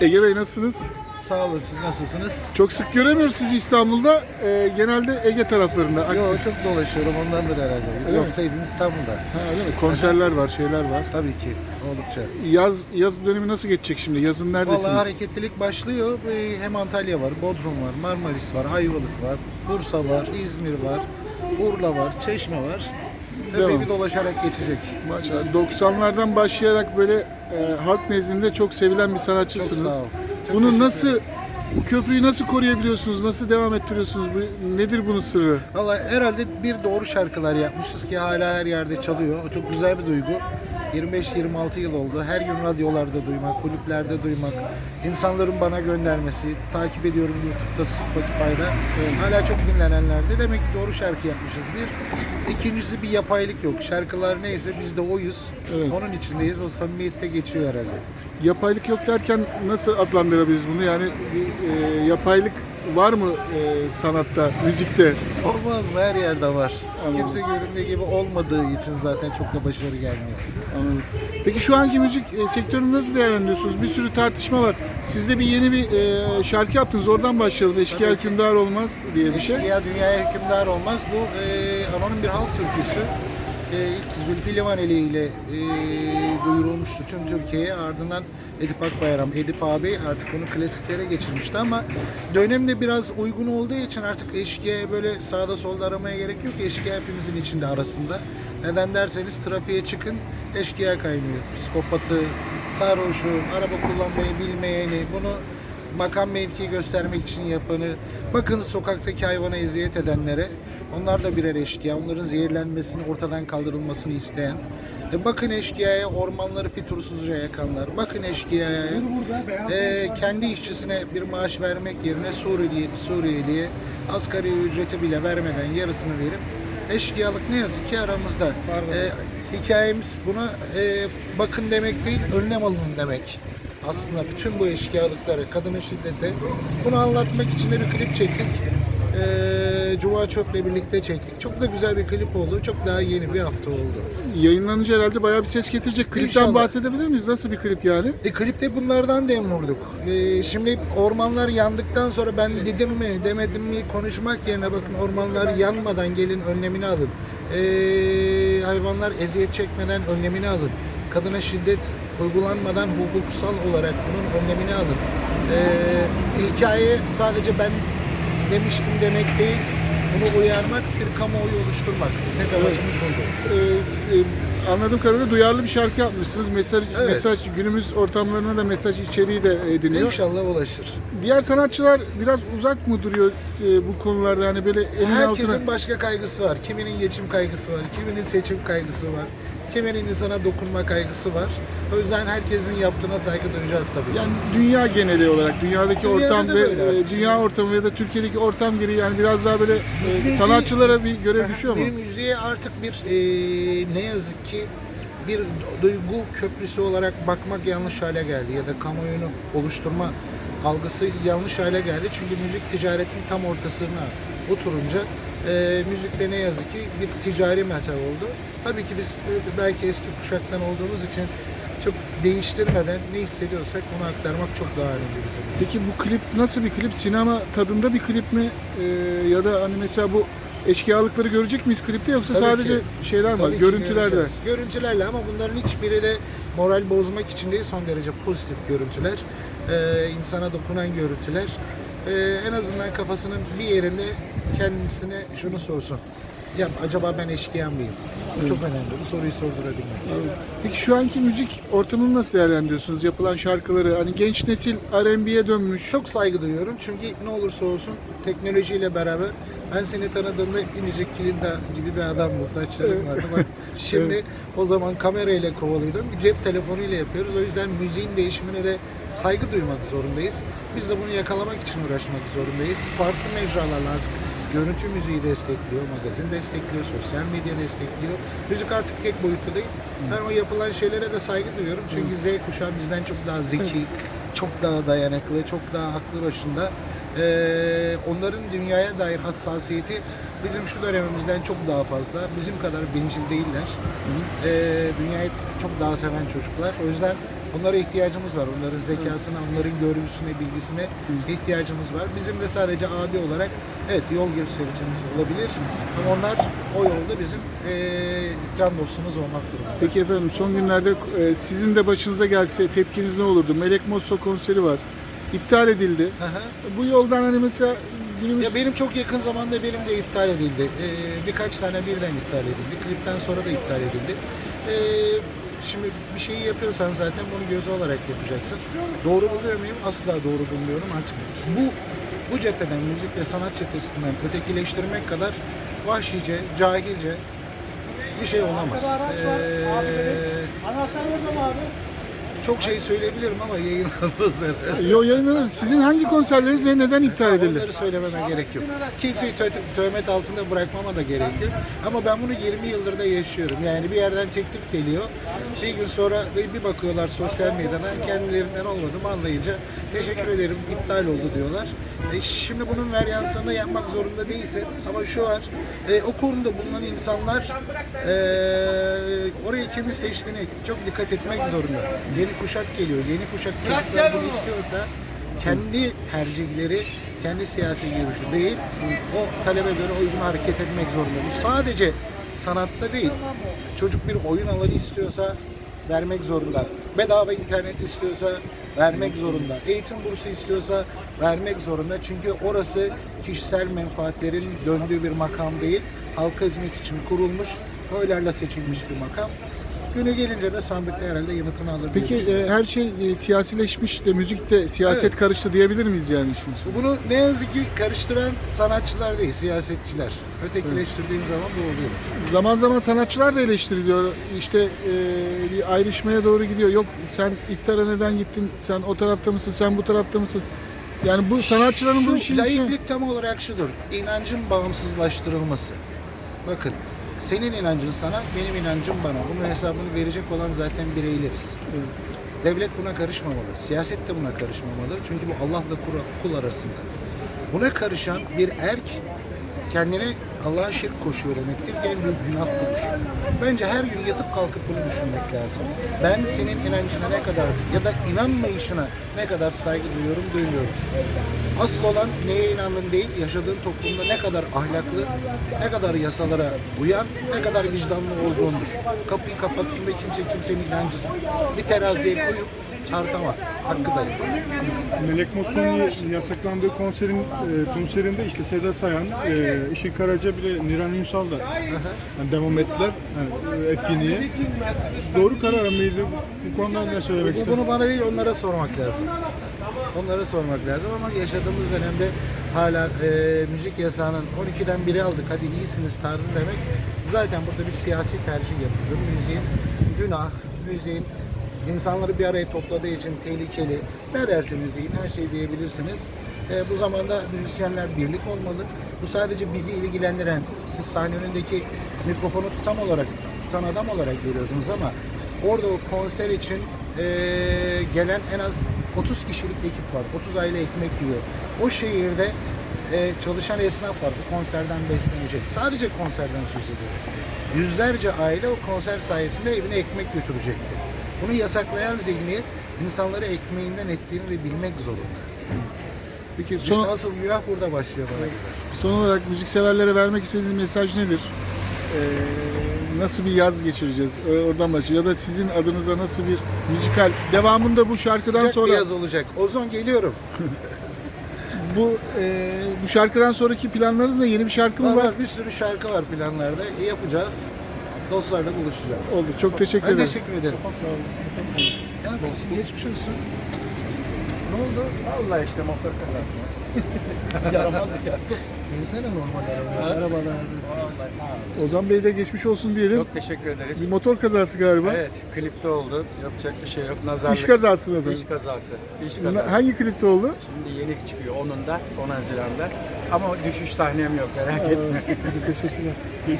Ege Bey nasılsınız? Sağ olun siz nasılsınız? Çok sık göremiyoruz sizi İstanbul'da. Ee, genelde Ege taraflarında. Yo çok dolaşıyorum ondandır herhalde. Öyle Yoksa evim İstanbul'da. Ha, öyle mi? Konserler var, şeyler var. Tabii ki oldukça. Yaz yaz dönemi nasıl geçecek şimdi? Yazın neredesiniz? Vallahi hareketlilik başlıyor. Ee, Hem Antalya var, Bodrum var, Marmaris var, Ayvalık var, Bursa var, İzmir var, Urla var, Çeşme var. Devam. Epey bir dolaşarak geçecek. Maşallah. 90'lardan başlayarak böyle e, halk nezdinde çok sevilen bir sanatçısınız. Çok sağ ol. Çok Bunu teşekkür nasıl bu köprüyü nasıl koruyabiliyorsunuz? Nasıl devam ettiriyorsunuz? Bu, nedir bunun sırrı? Valla herhalde bir doğru şarkılar yapmışız ki hala her yerde çalıyor. O çok güzel bir duygu. 25-26 yıl oldu. Her gün radyolarda duymak, kulüplerde duymak, insanların bana göndermesi, takip ediyorum YouTube'da, Spotify'da. Hala çok dinlenenlerde. Demek ki doğru şarkı yapmışız bir. İkincisi bir yapaylık yok. Şarkılar neyse biz de oyuz. Evet. Onun içindeyiz. O samimiyette geçiyor herhalde. Yapaylık yok derken nasıl adlandırabiliriz bunu? Yani e, yapaylık var mı e, sanatta, müzikte? Olmaz mı? Her yerde var. Anladım. Kimse göründüğü gibi olmadığı için zaten çok da başarı gelmiyor. Anladım. Peki şu anki müzik e, sektörünü nasıl değerlendiriyorsunuz? Bir sürü tartışma var. Siz de bir yeni bir e, şarkı yaptınız. Oradan başlayalım. Eşkıya Tabii ki. hükümdar olmaz diye bir şey. Eşkıya dünyaya hükümdar olmaz. Bu e, anonim bir halk türküsü. E, ilk Zülfü Livaneli ile e, duyurulmuştu tüm Türkiye'ye. Ardından Edip Akbayram, Edip abi artık onu klasiklere geçirmişti ama dönemde biraz uygun olduğu için artık eşkıya böyle sağda solda aramaya gerek yok. Eşkıya hepimizin içinde arasında. Neden derseniz trafiğe çıkın eşkıya kaynıyor. Psikopatı, sarhoşu, araba kullanmayı bilmeyeni bunu makam mevki göstermek için yapanı, bakın sokaktaki hayvana eziyet edenlere, onlar da birer eşkıya, onların zehirlenmesini, ortadan kaldırılmasını isteyen, e bakın eşkıyaya ormanları fitursuzca yakanlar, bakın eşkıyaya. E, kendi işçisine bir maaş vermek yerine Suriyeli, Suriyeliye asgari ücreti bile vermeden yarısını verip eşkıyalık ne yazık ki aramızda. E, hikayemiz buna e, bakın demek değil, önlem alın demek. Aslında bütün bu eşkıyalıkları, kadına şiddete bunu anlatmak için de bir klip çektik. Ee, Cuma Çöp'le birlikte çektik. Çok da güzel bir klip oldu. Çok daha yeni bir hafta oldu. Yayınlanınca herhalde bayağı bir ses getirecek. Klipten İnşallah. bahsedebilir miyiz? Nasıl bir klip yani? E, klipte bunlardan dem vurduk. E, şimdi ormanlar yandıktan sonra ben dedim mi demedim mi konuşmak yerine bakın ormanlar yanmadan gelin önlemini alın. E, hayvanlar eziyet çekmeden önlemini alın. Kadına şiddet uygulanmadan hukuksal olarak bunun önlemini alın. E, hikaye sadece ben demiştim demek değil. Bunu uyarmak, bir kamuoyu oluşturmak. Tek amacımız buydu. Ee, anladığım kadarıyla duyarlı bir şarkı yapmışsınız. Mesaj, Evet. mesaj günümüz ortamlarına da mesaj içeriği de ediniyor. İnşallah ulaşır. Diğer sanatçılar biraz uzak mı duruyor e, bu konularda? Hani böyle elin Herkesin altına... başka kaygısı var. Kiminin geçim kaygısı var, kiminin seçim kaygısı var, kiminin insana dokunma kaygısı var. O yüzden herkesin yaptığına saygı duyacağız tabii. Yani dünya geneli olarak, dünyadaki Dünyada ortam da ve böyle e, dünya şimdi. ortamı ya da Türkiye'deki ortam gereği yani biraz daha böyle e, Müziği- sanatçılara bir görev düşüyor mu? Bir müziğe artık bir e, ne yazık ki bir duygu köprüsü olarak bakmak yanlış hale geldi ya da kamuoyunu oluşturma algısı yanlış hale geldi. Çünkü müzik ticaretin tam ortasına oturunca e, müzikte ne yazık ki bir ticari meta oldu. Tabii ki biz e, belki eski kuşaktan olduğumuz için çok değiştirmeden ne hissediyorsak onu aktarmak çok daha önemli bizim için. Peki bu klip nasıl bir klip? Sinema tadında bir klip mi? E, ya da hani mesela bu eşkıyalıkları görecek miyiz klipte yoksa Tabii sadece ki. şeyler mi var? Göreceğiz. Görüntülerle ama bunların hiçbiri de moral bozmak için değil son derece pozitif görüntüler. Ee, insana dokunan görüntüler. Ee, en azından kafasının bir yerinde kendisine şunu sorsun. Ya acaba ben eşkıya mıyım? Bu çok önemli. Bu soruyu sordurabilmek. Peki şu anki müzik ortamını nasıl değerlendiriyorsunuz? Yapılan şarkıları hani genç nesil R&B'ye dönmüş. Çok saygı duyuyorum çünkü ne olursa olsun teknolojiyle beraber ben seni tanıdığımda inecek kilinda gibi bir adamdı saçlarım vardı. Bak şimdi o zaman kamerayla kovalıyordum. Bir cep telefonuyla yapıyoruz. O yüzden müziğin değişimine de saygı duymak zorundayız. Biz de bunu yakalamak için uğraşmak zorundayız. Farklı mecralarla artık görüntü müziği destekliyor, magazin destekliyor, sosyal medya destekliyor. Müzik artık tek boyutlu değil. Ben o yapılan şeylere de saygı duyuyorum. Çünkü Z kuşağı bizden çok daha zeki, çok daha dayanıklı, çok daha aklı başında. Ee, onların dünyaya dair hassasiyeti bizim şu dönemimizden çok daha fazla. Bizim kadar bencil değiller. Ee, dünyayı çok daha seven çocuklar. O yüzden Bunlara ihtiyacımız var. Onların zekasına, onların görgüsüne, bilgisine ihtiyacımız var. Bizim de sadece abi olarak evet yol göstericimiz olabilir. Ama onlar o yolda bizim eee, can dostumuz olmak durumunda. Peki efendim son günlerde e, sizin de başınıza gelse tepkiniz ne olurdu? Melek Mosso konseri var. İptal edildi. Hı hı. Bu yoldan hani mesela günümüz Ya benim çok yakın zamanda benim de iptal edildi. Ee, birkaç tane birden iptal edildi. Klipten sonra da iptal edildi. Ee, şimdi bir şeyi yapıyorsan zaten bunu göze olarak yapacaksın. Doğru buluyor muyum? Asla doğru bulmuyorum. Artık bu bu cepheden, müzik ve sanat cephesinden ötekileştirmek kadar vahşice, cahilce bir şey olamaz. Ee, çok şey söyleyebilirim ama yayınlanmaz herhalde. Yo yayınlanır. Sizin hangi konserleriniz ve neden iptal edildi? Onları söylememe gerek yok. Kimseyi tö- töhmet altında bırakmama da gerek yok. Ama ben bunu 20 yıldır da yaşıyorum. Yani bir yerden teklif geliyor. Bir gün sonra ve bir bakıyorlar sosyal medyadan kendilerinden olmadığımı anlayınca teşekkür ederim iptal oldu diyorlar. E şimdi bunun varyansını yapmak zorunda değilsin. Ama şu var. e, o konuda bulunan insanlar e, orayı kimi seçtiğine çok dikkat etmek zorunda. Yeni kuşak geliyor. Yeni kuşak çocuklar bunu istiyorsa kendi tercihleri, kendi siyasi görüşü değil, o talebe göre uygun hareket etmek zorunda. Bu sadece sanatta değil. Çocuk bir oyun alanı istiyorsa vermek zorunda. Bedava internet istiyorsa vermek zorunda. Eğitim bursu istiyorsa vermek zorunda. Çünkü orası kişisel menfaatlerin döndüğü bir makam değil. Halka hizmet için kurulmuş, oylarla seçilmiş bir makam. Günü gelince de sandıkta herhalde yanıtını alır. diye Peki düşünüyorum. e, her şey e, siyasileşmiş de müzikte siyaset Evet. karıştı diyebilir miyiz yani içine? Bunu ne yazık ki karıştıran sanatçılar değil, siyasetçiler. Ötekileştirdiğin zaman bu oluyor. Zaman zaman sanatçılar da eleştiriliyor. İşte e, bir ayrışmaya doğru gidiyor. Yok sen iftara neden gittin? Sen o tarafta mısın? Sen bu tarafta mısın? Yani bu sanatçıların bu Şu işin içine... laiklik tam olarak şudur. İnancın bağımsızlaştırılması. Bakın senin inancın sana, benim inancım bana. Bunun hesabını verecek olan zaten bireyleriz. Devlet buna karışmamalı. Siyaset de buna karışmamalı. Çünkü bu Allah'la kul arasında. Buna karışan bir erk kendine Allah'a şirk koşuyor demektir ki en büyük günah budur. Bence her gün yatıp kalkıp bunu düşünmek lazım. Ben senin inancına ne kadar ya da inanmayışına ne kadar saygı duyuyorum, duymuyorum. Asıl olan neye inandığın değil, yaşadığın toplumda ne kadar ahlaklı, ne kadar yasalara uyan, ne kadar vicdanlı olduğundur. Kapıyı kapattığında kimse kimsenin inancısın. Bir teraziye koyup tartamaz. Hakkı da yok. Melek Mosun'un yasaklandığı konserin e, konserinde işte Seda Sayan, e, Işın Karaca bir de Niran Ünsal da yani devam ettiler yani, e, etkinliğe. Doğru karar mıydı? Bu konuda ne söylemek istedim? Bunu bana değil onlara sormak lazım. Onlara sormak lazım ama yaşadığımız dönemde hala e, müzik yasağının 12'den biri aldık hadi iyisiniz tarzı demek zaten burada bir siyasi tercih yapıldı. Müziğin günah, müziğin insanları bir araya topladığı için tehlikeli. Ne derseniz deyin her şey diyebilirsiniz. E, bu zamanda müzisyenler birlik olmalı. Bu sadece bizi ilgilendiren, siz sahne önündeki mikrofonu tutan olarak, tutan adam olarak görüyorsunuz ama orada o konser için e, gelen en az 30 kişilik ekip var. 30 aile ekmek yiyor. O şehirde e, çalışan esnaf var. Bu konserden beslenecek. Sadece konserden söz ediyorum. Yüzlerce aile o konser sayesinde evine ekmek götürecekti. Bunu yasaklayan zihniyet insanları ekmeğinden ettiğini de bilmek zorunda. Peki İşte son, asıl günah burada başlıyor bana göre. son olarak müzikseverlere vermek istediğiniz mesaj nedir? E, nasıl bir yaz geçireceğiz? E, Oradan başlıyor. Ya da sizin adınıza nasıl bir müzikal devamında bu şarkıdan Sıcak sonra bir yaz olacak. Ozon geliyorum. bu e, bu şarkıdan sonraki planlarınız ne? Yeni bir şarkı mı Var, var? bir sürü şarkı var planlarda. E, yapacağız. Dostlarla buluşacağız. Oldu. Çok teşekkür Ben ederim. teşekkür ederim. Ya olsun geçmiş olsun. Ne oldu? Allah işte motor kazası. Yaramazlık yaptım. Gelsene normal arabaya. Merhabalar. Ozan Bey de geçmiş olsun diyelim. Çok teşekkür ederiz. Bir motor kazası galiba. Evet, klipte oldu. Yapacak bir şey yok. Nazarlık. İş kazası mı efendim? İş kazası. İş kazası. Hangi klipte oldu? Şimdi yeni çıkıyor onun da 10 Haziran'da. Ama düşüş sahnem yok merak etme. Teşekkürler.